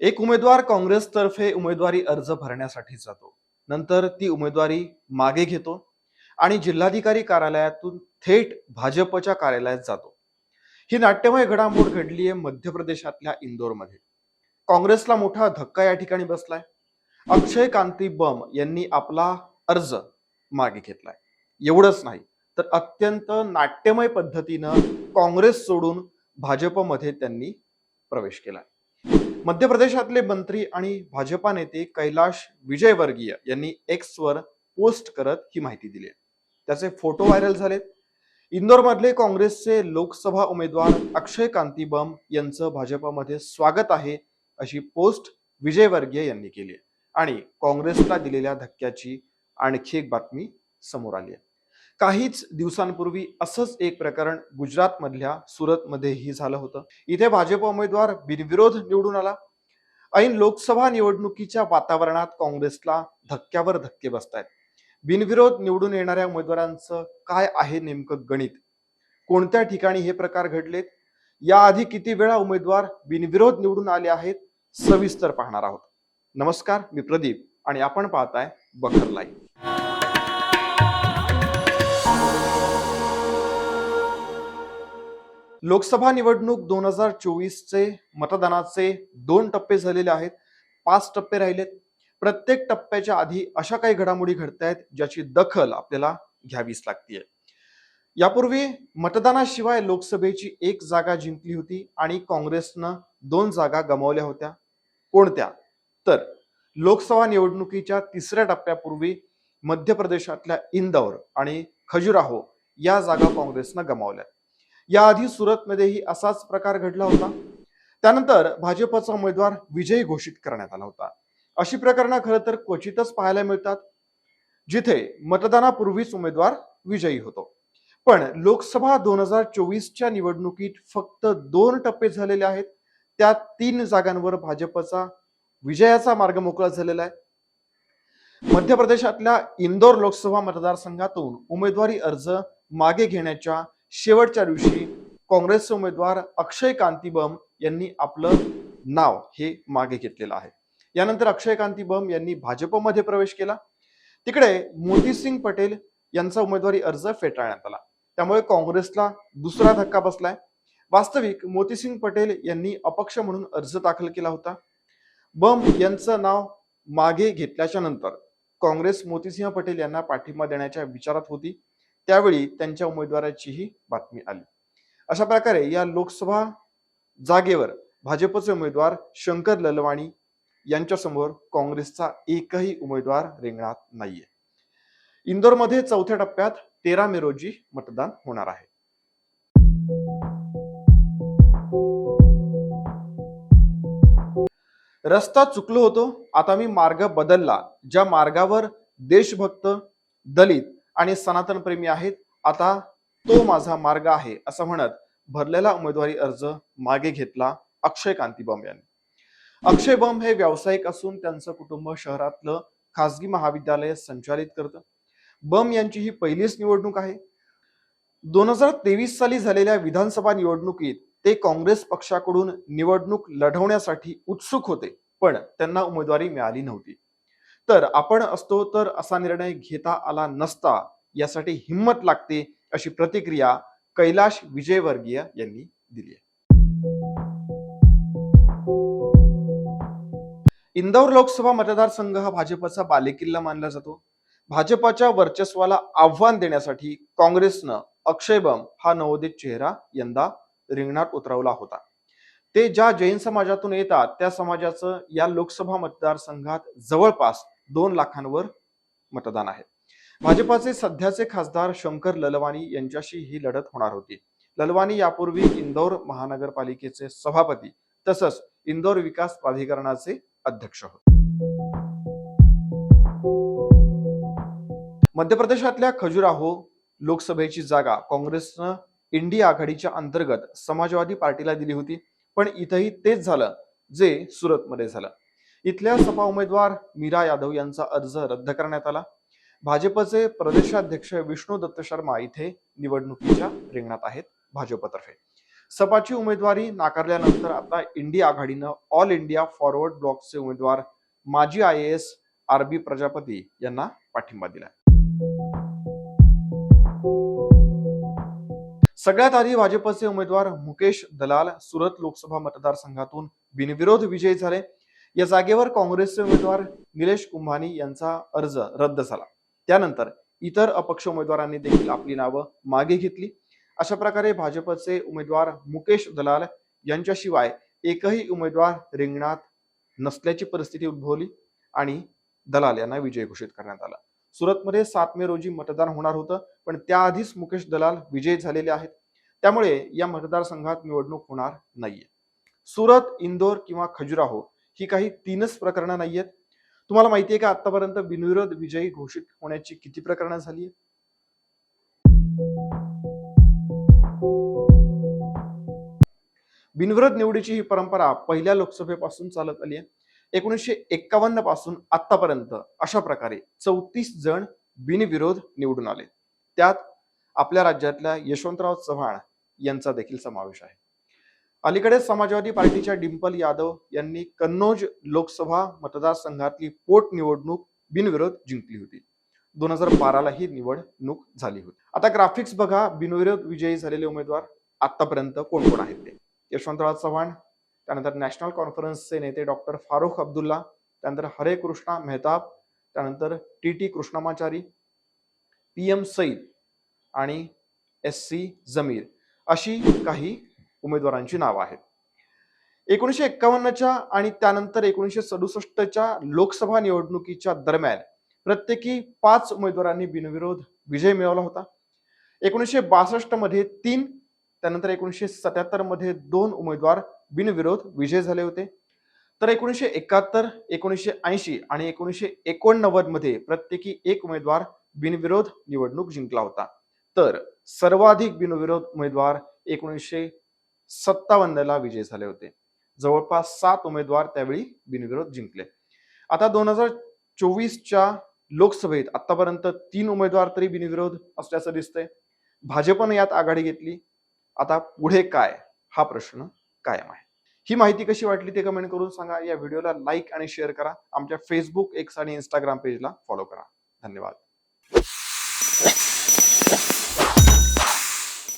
एक उमेदवार काँग्रेसतर्फे उमेदवारी अर्ज भरण्यासाठी जातो. नंतर ती उमेदवारी मागे घेतो आणि जिल्हाधिकारी कार्यालयातून थेट भाजपच्या कार्यालयात जातो. ही नाट्यमय घडामोड घडली आहे मध्य प्रदेशातल्या इंदोरमध्ये. काँग्रेसला मोठा धक्का या ठिकाणी बसलाय. अक्षय कांती बम यांनी आपला अर्ज मागे घेतलाय. एवढंच नाही तर अत्यंत नाट्यमय पद्धतीनं काँग्रेस सोडून भाजपमध्ये त्यांनी प्रवेश केलाय. मध्य प्रदेशातले मंत्री आणि भाजपा नेते कैलाश विजयवर्गीय यांनी एक्सवर पोस्ट करत ही माहिती दिली आहे. त्याचे फोटो व्हायरल झालेत. इंदोरमधले काँग्रेसचे लोकसभा उमेदवार अक्षय कांती बम यांचं भाजपामध्ये स्वागत आहे अशी पोस्ट विजयवर्गीय यांनी केली आहे. आणि काँग्रेसला दिलेल्या धक्क्याची आणखी एक बातमी समोर आली आहे. काहीच दिवसांपूर्वी असंच एक प्रकरण गुजरातमधल्या सुरतमध्येही झालं होतं. इथे भाजप उमेदवार बिनविरोध निवडून आला. ऐन लोकसभा निवडणुकीच्या वातावरणात काँग्रेसला धक्क्यावर धक्के बसतायत. बिनविरोध निवडून येणाऱ्या उमेदवारांचं काय आहे नेमकं गणित? कोणत्या ठिकाणी हे प्रकार घडलेत? याआधी किती वेळा उमेदवार बिनविरोध निवडून आले आहेत? सविस्तर पाहणार आहोत. नमस्कार मी प्रदीप आणि आपण पाहताय बखर लाईव्ह. लोकसभा निवडणूक दोन हजार चोवीसचे मतदानाचे दोन टप्पे झालेले आहेत. पाच टप्पे राहिलेत. प्रत्येक टप्प्याच्या आधी अशा काही घडामोडी घडत आहेत ज्याची दखल आपल्याला घ्यावीच लागतीये. यापूर्वी मतदानाशिवाय लोकसभेची एक जागा जिंकली होती आणि काँग्रेसनं दोन जागा गमावल्या होत्या. कोणत्या? तर लोकसभा निवडणुकीच्या तिसऱ्या टप्प्यापूर्वी मध्य प्रदेशातल्या इंदौर आणि खजुराहो या जागा काँग्रेसनं गमावल्या याआधी सुरतमध्येही असाच प्रकार घडला होता. त्यानंतर भाजपचा उमेदवार विजयी घोषित करण्यात आला होता. अशी प्रकरणं खरं तर क्वचितच पाहायला मिळतात. जिथे मतदानापूर्वीच उमेदवार विजयी होतो. पण लोकसभा दोन हजार चोवीसच्या निवडणुकीत फक्त दोन टप्पे झालेले आहेत. त्या तीन जागांवर भाजपचा विजयाचा मार्ग मोकळा झालेला आहे. मध्य प्रदेशातल्या इंदोर लोकसभा मतदारसंघातून उमेदवारी अर्ज मागे घेण्याच्या शेवटच्या दिवशी काँग्रेसचे उमेदवार अक्षय कांती बम यांनी आपलं नाव हे मागे घेतलेलं आहे. यानंतर अक्षय कांती बम यांनी भाजपमध्ये प्रवेश केला. तिकडे मोतीसिंग पटेल यांचा उमेदवारी अर्ज फेटाळण्यात आला. त्यामुळे काँग्रेसला दुसरा धक्का बसलाय. वास्तविक मोतीसिंग पटेल यांनी अपक्ष म्हणून अर्ज दाखल केला होता. बम यांचं नाव मागे घेतल्याच्या नंतर काँग्रेस मोतीसिंह पटेल यांना पाठिंबा देण्याच्या विचारात होती. त्यावेळी त्यांच्या उमेदवाराचीही बातमी आली. अशा प्रकारे या लोकसभा जागेवर भाजपचे उमेदवार शंकर ललवाणी यांच्यासमोर काँग्रेसचा एकही उमेदवार रिंगणात नाहीये. इंदोरमध्ये चौथ्या टप्प्यात तेरा मे रोजी मतदान होणार आहे. रस्ता चुकलो होतो आता मी मार्ग बदलला. ज्या मार्गावर देशभक्त दलित आणि सनातन प्रेमी आहेत आता तो माझा मार्ग आहे असं म्हणत भरलेला उमेदवारी अर्ज मागे घेतला अक्षय कांती बम यांनी. अक्षय बम हे व्यावसायिक असून त्यांचं कुटुंब शहरातलं खासगी महाविद्यालय संचालित करतं. बम यांची ही पहिलीच निवडणूक आहे. दोन हजार तेवीस साली झालेल्या विधानसभा निवडणुकीत ते काँग्रेस पक्षाकडून निवडणूक लढवण्यासाठी उत्सुक होते पण त्यांना उमेदवारी मिळाली नव्हती. तर आपण असतो तर असा निर्णय घेता आला नसता यासाठी हिंमत लागते अशी प्रतिक्रिया कैलाश विजयवर्गीय यांनी दिली आहे. इंदौर लोकसभा मतदारसंघ हा भाजपचा बालेकिल्ला मानला जातो. भाजपाच्या वर्चस्वाला आव्हान देण्यासाठी काँग्रेसनं अक्षय बम हा नवोदित चेहरा यंदा रिंगणात उतरवला होता. ते ज्या जैन समाजातून येतात त्या समाजाचं या लोकसभा मतदारसंघात जवळपास दोन लाखांवर मतदान आहे. भाजपाचे सध्याचे खासदार शंकर ललवाणी यांच्याशी ही लढत होणार होती. ललवानी यापूर्वी इंदौर महानगरपालिकेचे सभापती तसंच इंदौर विकास प्राधिकरणाचे अध्यक्ष होते. मध्य प्रदेशातल्या खजुराहो लोकसभेची जागा काँग्रेसनं इंडिया आघाडीच्या अंतर्गत समाजवादी पार्टीला दिली होती पण इथंही तेच झालं जे सुरतमध्ये झालं. इथल्या सपा उमेदवार मीरा यादव यांचा अर्ज रद्द करण्यात आला. भाजपचे प्रदेशाध्यक्ष विष्णू दत्त शर्मा इथे निवडणुकीच्या रिंगणात आहेत भाजपतर्फे. सपाची उमेदवारी नाकारल्यानंतर आता इंडिया आघाडीनं ऑल इंडिया फॉरवर्ड ब्लॉकचे उमेदवार माजी I S R B Prajapati यांना पाठिंबा दिला सगळ्यात आधी भाजपचे उमेदवार मुकेश दलाल सुरत लोकसभा मतदारसंघातून बिनविरोध विजयी झाले. या जागेवर काँग्रेसचे उमेदवार निलेश कुंभानी यांचा अर्ज रद्द झाला. त्यानंतर इतर अपक्ष उमेदवारांनी देखील आपली नावं मागे घेतली. अशा प्रकारे भाजपचे उमेदवार मुकेश दलाल यांच्याशिवाय एकही उमेदवार रिंगणात नसल्याची परिस्थिती उद्भवली आणि दलाल यांना विजय घोषित करण्यात आला. सुरतमध्ये सात मे रोजी मतदान होणार होतं पण त्याआधीच मुकेश दलाल विजयी झालेले आहेत. त्यामुळे या मतदारसंघात निवडणूक होणार नाहीये. सुरत इंदोर किंवा खजुराहो ही काही तीनच प्रकरणं नाही आहेत तुम्हाला माहिती आहे का आतापर्यंत बिनविरोध विजयी घोषित होण्याची किती प्रकरणं झाली आहेत बिनविरोध निवडीची ही परंपरा पहिल्या लोकसभेपासून चालत आली आहे एकोणीसशे एक्कावन्नपासून आतापर्यंत अशा प्रकारे चौतीस जण बिनविरोध निवडून आले त्यात आपल्या राज्यातल्या यशवंतराव चव्हाण यांचा देखील समावेश आहे. अलीकडेच समाजवादी पार्टीच्या डिंपल यादव यांनी कन्नौज लोकसभा मतदारसंघातली पोटनिवडणूक बिनविरोध जिंकली होती. दोन हजार बाराला ही निवडणूक झाली होती. आता ग्राफिक्स बघा बिनविरोध विजयी झालेले उमेदवार आतापर्यंत कोण कोण आहेत ते? यशवंतराव चव्हाण त्यानंतर नॅशनल कॉन्फरन्सचे नेते डॉक्टर फारुख अब्दुल्ला त्यानंतर हरे कृष्णा मेहताब त्यानंतर T T Krishnamachari P M Sayeed आणि एस सी जमीर अशी काही उमेदवारांची नावं आहेत. एकोणीसशे एक्कावन्नच्या आणि त्यानंतर एकोणीसशे सदुसष्टच्या लोकसभा निवडणुकीच्या दरम्यान प्रत्येकी पाच उमेदवारांनी बिनविरोध विजय मिळवला होता. एकोणीसशे बासष्टमध्ये तीन त्यानंतर एकोणीसशे सत्याहत्तरमध्ये दोन उमेदवार बिनविरोध विजय झाले होते. तर एकोणीसशे एकाहत्तर एकोणीसशे ऐंशी आणि एकोणीसशे एकोणनव्वदमध्ये प्रत्येकी एक उमेदवार बिनविरोध निवडणूक जिंकला होता. तर सर्वाधिक बिनविरोध उमेदवार एकोणीसशे सत्तावन्नला विजय झाले होते. जवळपास सात उमेदवार त्यावेळी बिनविरोध जिंकले. आता दोन हजार चोवीसच्या लोकसभेत आतापर्यंत तीन उमेदवार तरी बिनविरोध असल्याचं दिसतंय. भाजपनं यात आघाडी घेतली. आता पुढे काय? हा प्रश्न कायम आहे. ही माहिती कशी वाटली ते कमेंट करून सांगा. या व्हिडिओला लाईक आणि शेअर करा. आमच्या फेसबुक एक्स आणि इंस्टाग्राम पेजला फॉलो करा. धन्यवाद.